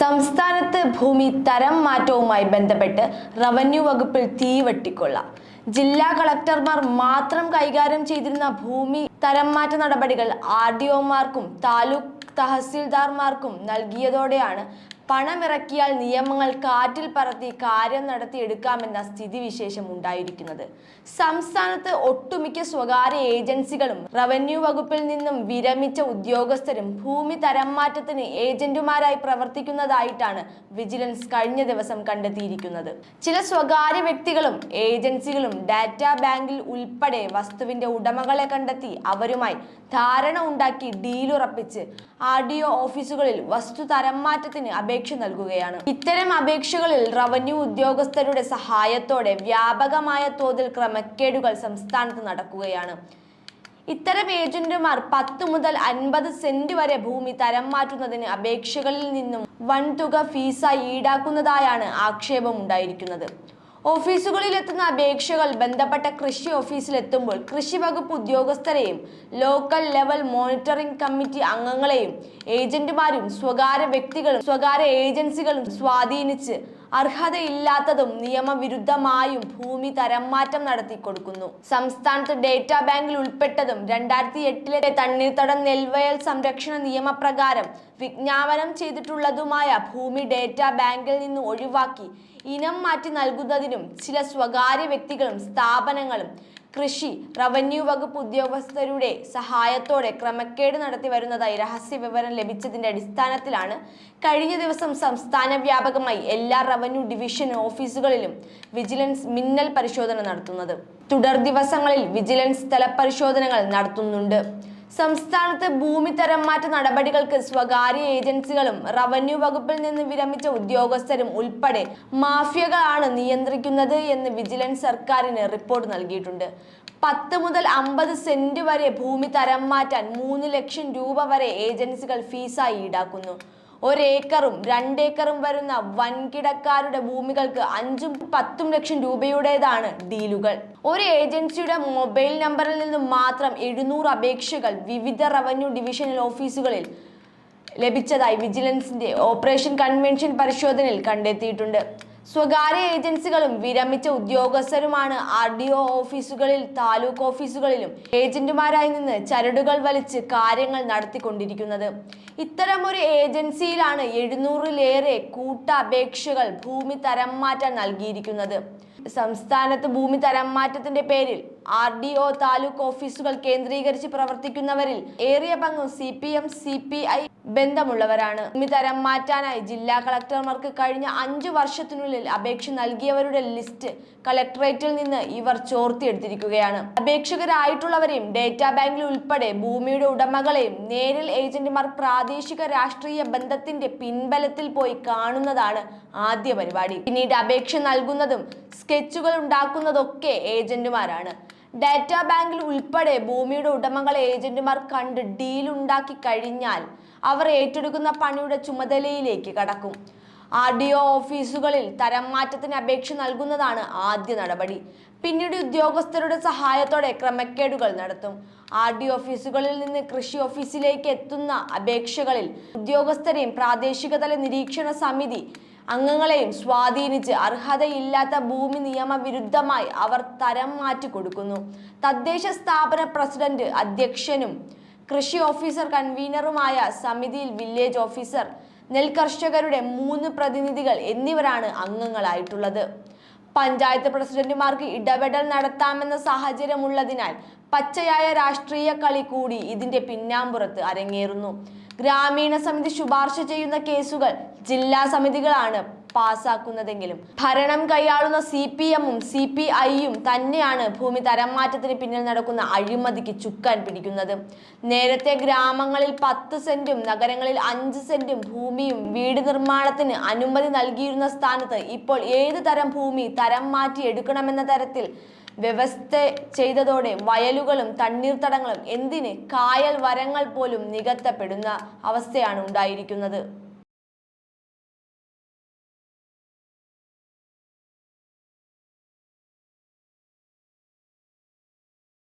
സംസ്ഥാനത്ത് ഭൂമി തരം മാറ്റവുമായി ബന്ധപ്പെട്ട് റവന്യൂ വകുപ്പിൽ തീവട്ടിക്കൊള്ള ജില്ലാ കളക്ടർമാർ മാത്രം കൈകാര്യം ചെയ്തിരുന്ന ഭൂമി തരം മാറ്റ നടപടികൾ ആർ ഡി ഒമാർക്കും താലൂക്ക് തഹസീൽദാർമാർക്കും നൽകിയതോടെയാണ് പണമിറക്കിയാൽ നിയമങ്ങൾ കാറ്റിൽ പറത്തി കാര്യം നടത്തിയെടുക്കാമെന്ന സ്ഥിതിവിശേഷം ഉണ്ടായിരിക്കുന്നത്. സംസ്ഥാനത്ത് ഒട്ടുമിക്ക സ്വകാര്യ ഏജൻസികളും റവന്യൂ വകുപ്പിൽ നിന്നും വിരമിച്ച ഉദ്യോഗസ്ഥരും ഭൂമി തരം മാറ്റത്തിന് ഏജന്റുമാരായി പ്രവർത്തിക്കുന്നതായിട്ടാണ് വിജിലൻസ് കഴിഞ്ഞ ദിവസം കണ്ടെത്തിയിരിക്കുന്നത്. ചില സ്വകാര്യ വ്യക്തികളും ഏജൻസികളും ഡാറ്റാ ബാങ്കിൽ ഉൾപ്പെടെ വസ്തുവിന്റെ ഉടമകളെ കണ്ടെത്തി അവരുമായി ധാരണ ഉണ്ടാക്കി ഡീലുറപ്പിച്ച് ആർ ഡി ഒ ഓഫീസുകളിൽ വസ്തു തരം മാറ്റത്തിന് അപേക്ഷ നൽകുകയാണ്. ഇത്തരം അപേക്ഷകളിൽ റവന്യൂ ഉദ്യോഗസ്ഥരുടെ സഹായത്തോടെ വ്യാപകമായ തോതിൽ ക്രമക്കേടുകൾ സംസ്ഥാനത്ത് നടക്കുകയാണ്. ഇത്തരം ഏജന്റുമാർ പത്ത് മുതൽ അൻപത് സെന്റ് വരെ ഭൂമി തരം മാറ്റുന്നതിന് അപേക്ഷകളിൽ നിന്നും വൻതുക ഫീസായി ഈടാക്കുന്നതായാണ് ആക്ഷേപം എത്തുന്ന അപേക്ഷകൾ ബന്ധപ്പെട്ട കൃഷി ഓഫീസിലെത്തുമ്പോൾ കൃഷി വകുപ്പ് ഉദ്യോഗസ്ഥരെയും ലോക്കൽ ലെവൽ മോണിറ്ററിംഗ് കമ്മിറ്റി അംഗങ്ങളെയും ഏജന്റുമാരും സ്വകാര്യ വ്യക്തികളും സ്വകാര്യ ഏജൻസികളും സ്വാധീനിച്ച് അർഹതയില്ലാത്തതും നിയമവിരുദ്ധമായും ഭൂമി തരം മാറ്റം നടത്തി കൊടുക്കുന്നു സംസ്ഥാനത്ത് ഡേറ്റാ ബാങ്കിൽ ഉൾപ്പെട്ടതും രണ്ടായിരത്തി എട്ടിലെ തണ്ണീർത്തടം നെൽവയൽ സംരക്ഷണ നിയമപ്രകാരം വിജ്ഞാപനം ചെയ്തിട്ടുള്ളതുമായ ഭൂമി ഡേറ്റാ ബാങ്കിൽ നിന്ന് ഒഴിവാക്കി ഇനം മാറ്റി നൽകുന്നതിനും ചില സ്വകാര്യ വ്യക്തികളും സ്ഥാപനങ്ങളും കൃഷി റവന്യൂ വകുപ്പ് ഉദ്യോഗസ്ഥരുടെ സഹായത്തോടെ ക്രമക്കേട് നടത്തി വരുന്നതായി രഹസ്യ വിവരം ലഭിച്ചതിന്റെ അടിസ്ഥാനത്തിലാണ് കഴിഞ്ഞ ദിവസം സംസ്ഥാന വ്യാപകമായി എല്ലാ റവന്യൂ ഡിവിഷൻ ഓഫീസുകളിലും വിജിലൻസ് മിന്നൽ പരിശോധന നടത്തുന്നത്. തുടർ ദിവസങ്ങളിൽ വിജിലൻസ് സ്ഥലപരിശോധനകൾ നടത്തുന്നുണ്ട്. സംസ്ഥാനത്ത് ഭൂമി തരം മാറ്റ നടപടികൾക്ക് സ്വകാര്യ ഏജൻസികളും റവന്യൂ വകുപ്പിൽ നിന്ന് വിരമിച്ച ഉദ്യോഗസ്ഥരും ഉൾപ്പെടെ മാഫിയകളാണ് നിയന്ത്രിക്കുന്നത് എന്ന് വിജിലൻസ് സർക്കാരിന് റിപ്പോർട്ട് നൽകിയിട്ടുണ്ട്. പത്ത് മുതൽ അമ്പത് സെന്റ് വരെ ഭൂമി തരം മാറ്റാൻ മൂന്ന് ലക്ഷം രൂപ വരെ ഏജൻസികൾ ഫീസായി ഈടാക്കുന്നു. ഒരേക്കറും രണ്ടേക്കറും വരുന്ന വൻകിടക്കാരുടെ ഭൂമികൾക്ക് അഞ്ചും പത്തും ലക്ഷം രൂപയുടേതാണ് ഡീലുകൾ. ഒരു ഏജൻസിയുടെ മൊബൈൽ നമ്പറിൽ നിന്ന് മാത്രം എഴുന്നൂറ് അപേക്ഷകൾ വിവിധ റവന്യൂ ഡിവിഷനൽ ഓഫീസുകളിൽ ലഭിച്ചതായി വിജിലൻസിന്റെ ഓപ്പറേഷൻ കൺവെൻഷൻ പരിശോധനയിൽ കണ്ടെത്തിയിട്ടുണ്ട്. സ്വകാര്യ ഏജൻസികളും വിരമിച്ച ഉദ്യോഗസ്ഥരുമാണ് ആർ ഡി ഒ ഓഫീസുകളിൽ താലൂക്ക് ഓഫീസുകളിലും ഏജന്റുമാരായി നിന്ന് ചരടുകൾ വലിച്ച് കാര്യങ്ങൾ നടത്തിക്കൊണ്ടിരിക്കുന്നത്. ഇത്തരം ഒരു ഏജൻസിയിലാണ് എഴുന്നൂറിലേറെ കൂട്ട അപേക്ഷകൾ ഭൂമി തരം മാറ്റാൻ നൽകിയിരിക്കുന്നത്. സംസ്ഥാനത്ത് ഭൂമി തരം മാറ്റത്തിന്റെ പേരിൽ ആർ ഡി ഒ താലൂക്ക് ഓഫീസുകൾ കേന്ദ്രീകരിച്ച് പ്രവർത്തിക്കുന്നവരിൽ ഏറിയ പങ്കും C P M C P I ബന്ധമുള്ളവരാണ്. ഭൂമിതരം മാറ്റാനായി ജില്ലാ കളക്ടർമാർക്ക് കഴിഞ്ഞ അഞ്ചു വർഷത്തിനുള്ളിൽ അപേക്ഷ നൽകിയവരുടെ ലിസ്റ്റ് കളക്ടറേറ്റിൽ നിന്ന് ഇവർ ചോർത്തിയെടുത്തിരിക്കുകയാണ്. അപേക്ഷകരായിട്ടുള്ളവരെയും ഡേറ്റാ ബാങ്കിൽ ഉൾപ്പെടെ ഭൂമിയുടെ ഉടമകളെയും നേരിൽ ഏജന്റുമാർ പ്രാദേശിക രാഷ്ട്രീയ ബന്ധത്തിന്റെ പിൻബലത്തിൽ പോയി കാണുന്നതാണ് ആദ്യ പരിപാടി. പിന്നീട് അപേക്ഷ നൽകുന്നതും സ്കെച്ചുകൾ ഉണ്ടാക്കുന്നതൊക്കെ ഏജന്റുമാരാണ്. ഡാറ്റാ ബാങ്കിൽ ഉൾപ്പെടെ ഭൂമിയുടെ ഉടമകളെ ഏജന്റുമാർ കണ്ട് ഡീൽ ഉണ്ടാക്കി കഴിഞ്ഞാൽ അവർ ഏറ്റെടുക്കുന്ന പണിയുടെ ചുമതലയിലേക്ക് കടക്കും. ആർ ഡി ഒ ഓഫീസുകളിൽ തരം മാറ്റത്തിന് അപേക്ഷ നൽകുന്നതാണ് ആദ്യ നടപടി. പിന്നീട് ഉദ്യോഗസ്ഥരുടെ സഹായത്തോടെ ക്രമക്കേടുകൾ നടത്തും. ആർ ഡി ഓഫീസുകളിൽ നിന്ന് കൃഷി ഓഫീസിലേക്ക് എത്തുന്ന അപേക്ഷകളിൽ ഉദ്യോഗസ്ഥരെയും പ്രാദേശിക തല നിരീക്ഷണ സമിതി അംഗങ്ങളെയും സ്വാധീനിച്ച് അർഹതയില്ലാത്ത ഭൂമി നിയമവിരുദ്ധമായി അവർ തരം മാറ്റി കൊടുക്കുന്നു. തദ്ദേശ സ്ഥാപന പ്രസിഡന്റ് അധ്യക്ഷനും കൃഷി ഓഫീസർ കൺവീനറുമായ സമിതിയിൽ വില്ലേജ് ഓഫീസർ നെൽകർഷകരുടെ മൂന്ന് പ്രതിനിധികൾ എന്നിവരാണ് അംഗങ്ങളായിട്ടുള്ളത്. പഞ്ചായത്ത് പ്രസിഡന്റുമാർക്ക് ഇടപെടൽ നടത്താമെന്ന സാഹചര്യമുള്ളതിനാൽ പച്ചയായ രാഷ്ട്രീയ കളി കൂടി ഇതിന്റെ പിന്നാമ്പുറത്ത് അരങ്ങേറുന്നു. ഗ്രാമീണ സമിതി ശുപാർശ ചെയ്യുന്ന കേസുകൾ ജില്ലാ സമിതികളാണ് പാസാക്കുന്നതെങ്കിലും. ഭരണം കൈയാളുന്ന സി പി എമ്മും സി പി ഐയും തന്നെയാണ് ഭൂമി തരം മാറ്റത്തിന് പിന്നിൽ നടക്കുന്ന അഴിമതിക്ക് ചുക്കാൻ പിടിക്കുന്നത്. നേരത്തെ ഗ്രാമങ്ങളിൽ പത്ത് സെന്റും നഗരങ്ങളിൽ അഞ്ച് സെന്റും ഭൂമിയും വീട് നിർമ്മാണത്തിന് അനുമതി നൽകിയിരുന്ന സ്ഥാനത്ത് ഇപ്പോൾ ഏത് തരം ഭൂമി തരം മാറ്റി എടുക്കണമെന്ന തരത്തിൽ വ്യവസ്ഥ ചെയ്തതോടെ വയലുകളും തണ്ണീർത്തടങ്ങളും എന്തിന് കായൽ വരങ്ങൾ പോലും നികത്തപ്പെടുന്ന അവസ്ഥയാണ് ഉണ്ടായിരിക്കുന്നത്.